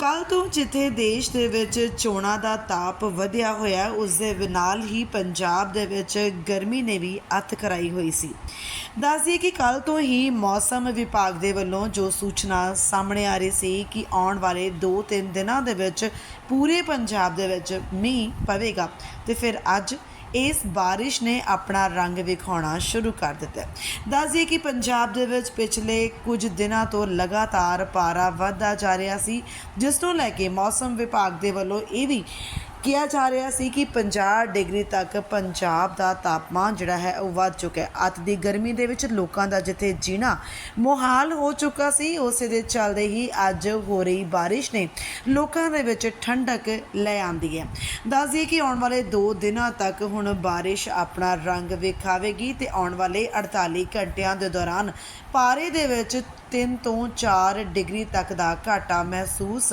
ਕੱਲ ਤੋਂ ਜਿੱਥੇ ਦੇਸ਼ ਦੇ ਵਿੱਚ ਚੋਣਾਂ ਦਾ ਤਾਪ ਵਧਿਆ ਹੋਇਆ, ਉਸ ਦੇ ਨਾਲ ਹੀ ਪੰਜਾਬ ਦੇ ਵਿੱਚ ਗਰਮੀ ਨੇ ਵੀ ਅੱਤ ਕਰਾਈ ਹੋਈ ਸੀ। ਦੱਸਦੀ ਕਿ ਕੱਲ ਤੋਂ ਹੀ ਮੌਸਮ ਵਿਭਾਗ ਦੇ ਵੱਲੋਂ ਜੋ ਸੂਚਨਾ ਸਾਹਮਣੇ ਆ ਰਹੀ ਸੀ ਕਿ ਆਉਣ ਵਾਲੇ 2-3 ਦਿਨਾਂ ਦੇ ਵਿੱਚ ਪੂਰੇ ਪੰਜਾਬ ਦੇ ਵਿੱਚ ਮੀਂਹ ਪਵੇਗਾ ਤੇ ਫਿਰ ਅੱਜ ਇਸ ਬਾਰਿਸ਼ ਨੇ ਆਪਣਾ ਰੰਗ ਵਿਖਾਉਣਾ ਸ਼ੁਰੂ ਕਰ ਦਿੱਤਾ। ਹੈ ਦੱਸਦੀਏ ਕਿ ਪੰਜਾਬ ਦੇ ਵਿੱਚ ਪਿਛਲੇ ਕੁਝ ਦਿਨਾਂ ਤੋਂ ਲਗਾਤਾਰ ਪਾਰਾ ਵਧਦਾ ਜਾ ਰਿਹਾ ਸੀ, ਜਿਸ ਨੂੰ ਲੈ ਕੇ ਮੌਸਮ ਵਿਭਾਗ ਦੇ ਵੱਲੋਂ ਇਹ ਵੀ ਕਿਹਾ ਜਾ ਰਿਹਾ ਸੀ ਕਿ 50 ਡਿਗਰੀ ਤੱਕ ਪੰਜਾਬ ਦਾ ਤਾਪਮਾਨ ਜਿਹੜਾ ਹੈ ਉਹ ਵੱਧ ਚੁੱਕਾ ਹੈ। ਅੱਤ ਦੀ ਗਰਮੀ ਦੇ ਵਿੱਚ ਲੋਕਾਂ ਦਾ ਜਿੱਥੇ ਜੀਣਾ ਮੁਹਾਲ ਹੋ ਚੁੱਕਾ ਸੀ, ਉਸੇ ਦੇ ਚੱਲਦੇ ਹੀ ਅੱਜ ਹੋ ਰਹੀ ਬਾਰਿਸ਼ ਨੇ ਲੋਕਾਂ ਦੇ ਵਿੱਚ ਠੰਡਕ ਲੈ ਆਂਦੀ ਹੈ। ਦੱਸ ਦਈਏ ਕਿ ਆਉਣ ਵਾਲੇ 2 ਦਿਨਾਂ ਤੱਕ ਹੁਣ ਬਾਰਿਸ਼ ਆਪਣਾ ਰੰਗ ਵਿਖਾਵੇਗੀ ਤੇ ਆਉਣ ਵਾਲੇ 48 ਘੰਟਿਆਂ ਦੇ ਦੌਰਾਨ ਪਾਰੇ ਦੇ ਵਿੱਚ 3 ਤੋਂ 4 ਡਿਗਰੀ ਤੱਕ ਦਾ ਘਾਟਾ ਮਹਿਸੂਸ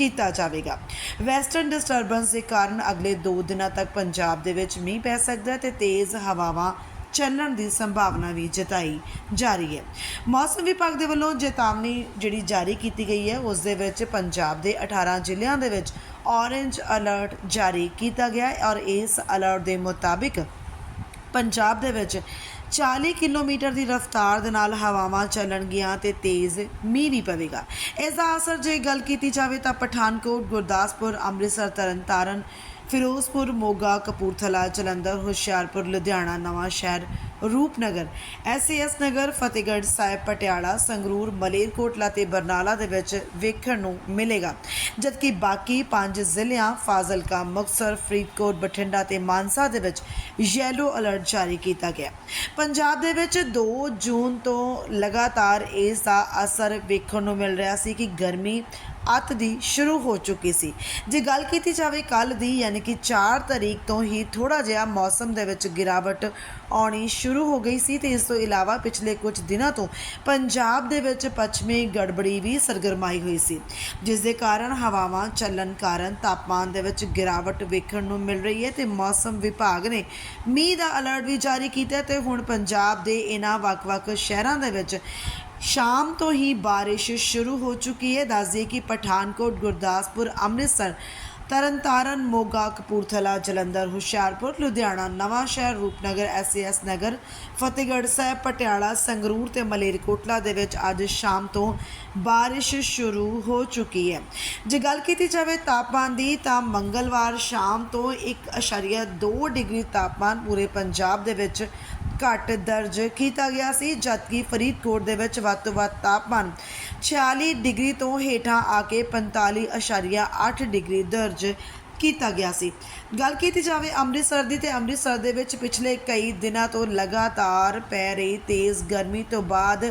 ਕੀਤਾ ਜਾਵੇਗਾ। ਵੈਸਟਰਨ ਡਿਸਟਰਬੈਂਸ ਦੇ ਕਾਰਨ ਅਗਲੇ 2 ਦਿਨਾਂ ਤੱਕ ਪੰਜਾਬ ਦੇ ਵਿੱਚ ਮੀਂਹ ਪੈ ਸਕਦਾ ਹੈ ਤੇ ਤੇਜ਼ ਹਵਾਵਾਂ ਚੱਲਣ ਦੀ ਸੰਭਾਵਨਾ ਵੀ ਜਤਾਈ ਜਾ ਰਹੀ ਹੈ। ਮੌਸਮ ਵਿਭਾਗ ਦੇ ਵੱਲੋਂ ਚੇਤਾਵਨੀ ਜਿਹੜੀ ਜਾਰੀ ਕੀਤੀ ਗਈ ਹੈ, ਉਸ ਦੇ ਵਿੱਚ ਪੰਜਾਬ ਦੇ 18 ਜ਼ਿਲ੍ਹਿਆਂ ਦੇ ਵਿੱਚ ਔਰੇਂਜ ਅਲਰਟ ਜਾਰੀ ਕੀਤਾ ਗਿਆ ਹੈ ਔਰ ਇਸ ਅਲਰਟ ਦੇ ਮੁਤਾਬਿਕ ਪੰਜਾਬ ਦੇ ਵਿੱਚ 40 ਕਿਲੋਮੀਟਰ ਦੀ ਰਫ਼ਤਾਰ ਦੇ ਨਾਲ ਹਵਾਵਾਂ ਚੱਲਣਗੀਆਂ ਤੇ ਤੇਜ਼ ਮੀਂਹ ਵੀ ਪਵੇਗਾ। ਇਸ ਦਾ ਅਸਰ ਜੇ ਗੱਲ ਕੀਤੀ ਜਾਵੇ ਤਾਂ ਪਠਾਨਕੋਟ, ਗੁਰਦਾਸਪੁਰ, ਅੰਮ੍ਰਿਤਸਰ, ਤਰਨਤਾਰਨ, ਫਿਰੋਜ਼ਪੁਰ, ਮੋਗਾ, ਕਪੂਰਥਲਾ, ਜਲੰਧਰ, ਹੁਸ਼ਿਆਰਪੁਰ, ਲੁਧਿਆਣਾ ਨਵਾਂ ਸ਼ਹਿਰ ਰੂਪਨਗਰ। ਐਸਐਸ ਨਗਰ, ਫਤਿਹਗੜ੍ਹ ਸਾਹਿਬ, ਪਟਿਆਲਾ, ਸੰਗਰੂਰ, ਮਲੇਰਕੋਟਲਾ ਤੇ ਬਰਨਾਲਾ ਦੇ ਵਿੱਚ ਵੇਖਣ ਨੂੰ ਮਿਲੇਗਾ। ਜਦਕਿ ਬਾਕੀ ਪੰਜ ਜ਼ਿਲ੍ਹਿਆਂ, ਫਾਜ਼ਿਲਕਾ, ਮੁਕਤਸਰ, ਫਰੀਦਕੋਟ, ਬਠਿੰਡਾ ਤੇ ਮਾਨਸਾ ਦੇ ਵਿੱਚ ਯੈਲੋ ਅਲਰਟ ਜਾਰੀ ਕੀਤਾ ਗਿਆ। ਪੰਜਾਬ ਦੇ ਵਿੱਚ 2 ਜੂਨ ਤੋਂ ਲਗਾਤਾਰ ਇਸ ਦਾ ਅਸਰ ਵੇਖਣ ਨੂੰ ਮਿਲ ਰਿਹਾ ਸੀ ਕਿ ਗਰਮੀ ਅੱਤ ਦੀ ਸ਼ੁਰੂ ਹੋ ਚੁੱਕੀ ਸੀ। ਜੇ ਗੱਲ ਕੀਤੀ ਜਾਵੇ ਕੱਲ ਦੀ, ਯਾਨੀ ਕਿ 4 ਤਰੀਕ ਤੋਂ ਹੀ ਥੋੜਾ ਜਿਹਾ ਮੌਸਮ ਦੇ ਵਿੱਚ ਗਿਰਾਵਟ ਆਉਣੀ ਸ਼ੁਰੂ ਸ਼ੁਰੂ ਹੋ ਗਈ ਸੀ ਤੇ ਇਸ ਤੋਂ ਇਲਾਵਾ ਪਿਛਲੇ ਕੁਝ ਦਿਨਾਂ ਤੋਂ ਪੰਜਾਬ ਦੇ ਵਿੱਚ ਪੱਛਮੀ ਗੜਬੜੀ ਵੀ ਸਰਗਰਮਾਈ ਹੋਈ ਸੀ, ਜਿਸ ਦੇ ਕਾਰਨ ਹਵਾਵਾਂ ਚੱਲਣ ਕਾਰਨ ਤਾਪਮਾਨ ਦੇ ਵਿੱਚ ਗਿਰਾਵਟ ਵੇਖਣ ਨੂੰ ਮਿਲ ਰਹੀ ਹੈ ਤੇ ਮੌਸਮ ਵਿਭਾਗ ਨੇ ਮੀਂਹ ਦਾ ਅਲਰਟ ਵੀ ਜਾਰੀ ਕੀਤਾ ਹੈ ਤੇ ਹੁਣ ਪੰਜਾਬ ਦੇ ਇਹਨਾਂ ਵੱਖ-ਵੱਖ ਸ਼ਹਿਰਾਂ ਦੇ ਵਿੱਚ ਸ਼ਾਮ ਤੋਂ ਹੀ ਬਾਰਿਸ਼ ਸ਼ੁਰੂ ਹੋ ਚੁੱਕੀ ਹੈ। ਦੱਸ ਕਿ ਪਠਾਨਕੋਟ, ਗੁਰਦਾਸਪੁਰ, ਅੰਮ੍ਰਿਤਸਰ ਤਰਨਤਾਰਨ ਮੋਗਾ, ਕਪੂਰਥਲਾ, ਜਲੰਧਰ, ਹੁਸ਼ਿਆਰਪੁਰ, ਲੁਧਿਆਣਾ, ਨਵਾਂ ਸ਼ਹਿਰ, ਰੂਪਨਗਰ ਐਸਐਸ ਨਗਰ, ਫਤਿਹਗੜ੍ਹ ਸਾਹਿਬ, ਪਟਿਆਲਾ, ਸੰਗਰੂਰ ਤੇ ਮਲੇਰਕੋਟਲਾ ਦੇ ਵਿੱਚ ਅੱਜ ਸ਼ਾਮ ਤੋਂ ਬਾਰਿਸ਼ ਸ਼ੁਰੂ ਹੋ ਚੁੱਕੀ ਹੈ। ਜੇ ਗੱਲ ਕੀਤੀ ਜਾਵੇ ਤਾਪਮਾਨ ਦੀ, ਤਾਂ ਮੰਗਲਵਾਰ ਸ਼ਾਮ ਤੋਂ 1.2 ਡਿਗਰੀ ਤਾਪਮਾਨ ਪੂਰੇ ਪੰਜਾਬ ਦੇ ਵਿੱਚ ਘੱਟ ਦਰਜ ਕੀਤਾ ਗਿਆ ਸੀ ਜਦਕਿ ਫਰੀਦਕੋਟ ਦੇ ਵਿੱਚ ਵੱਧ ਤੋਂ ਵੱਧ ਤਾਪਮਾਨ 46 ਡਿਗਰੀ ਤੋਂ ਹੇਠਾਂ ਆ ਕੇ 45.8 ਡਿਗਰੀ ਦਰਜ ਕੀਤਾ ਗਿਆ ਸੀ। ਗੱਲ ਕੀਤੀ ਜਾਵੇ ਅੰਮ੍ਰਿਤਸਰ ਦੀ ਤੇ ਅੰਮ੍ਰਿਤਸਰ ਦੇ ਵਿੱਚ ਪਿਛਲੇ ਕਈ ਦਿਨਾਂ ਤੋਂ ਲਗਾਤਾਰ ਪੈ ਰਹੀ ਤੇਜ਼ ਗਰਮੀ ਤੋਂ ਬਾਅਦ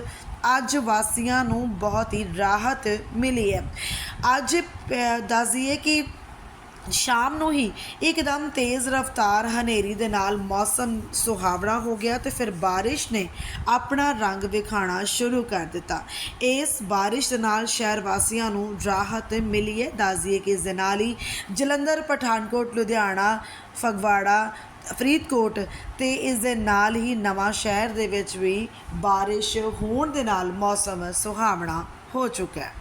ਅੱਜ ਵਾਸੀਆਂ ਨੂੰ ਬਹੁਤ ਹੀ ਰਾਹਤ ਮਿਲੀ ਹੈ। ਅੱਜ ਅ, ਦੱਸ ਦਈਏ ਕਿ ਸ਼ਾਮ ਨੂੰ ਹੀ ਇੱਕਦਮ ਤੇਜ਼ ਰਫ਼ਤਾਰ ਹਨੇਰੀ ਦੇ ਨਾਲ ਮੌਸਮ ਸੁਹਾਵਣਾ ਹੋ ਗਿਆ ਤੇ ਫਿਰ ਬਾਰਿਸ਼ ਨੇ ਆਪਣਾ ਰੰਗ ਵਿਖਾਣਾ ਸ਼ੁਰੂ ਕਰ ਦਿੱਤਾ। ਇਸ ਬਾਰਿਸ਼ ਦੇ ਨਾਲ ਸ਼ਹਿਰ ਵਾਸੀਆਂ ਨੂੰ ਰਾਹਤ ਮਿਲੀ ਹੈ। ਦੱਸ ਦਈਏ ਕਿ ਇਸ ਦੇ ਨਾਲ ਹੀ ਜਲੰਧਰ, ਪਠਾਨਕੋਟ, ਲੁਧਿਆਣਾ, ਫਗਵਾੜਾ, ਫਰੀਦਕੋਟ ਤੇ ਇਸ ਦੇ ਨਾਲ ਹੀ ਨਵਾਂ ਸ਼ਹਿਰ ਦੇ ਵਿੱਚ ਵੀ ਬਾਰਿਸ਼ ਹੋਣ ਦੇ ਨਾਲ ਮੌਸਮ ਸੁਹਾਵਣਾ ਹੋ ਚੁੱਕਾ ਹੈ।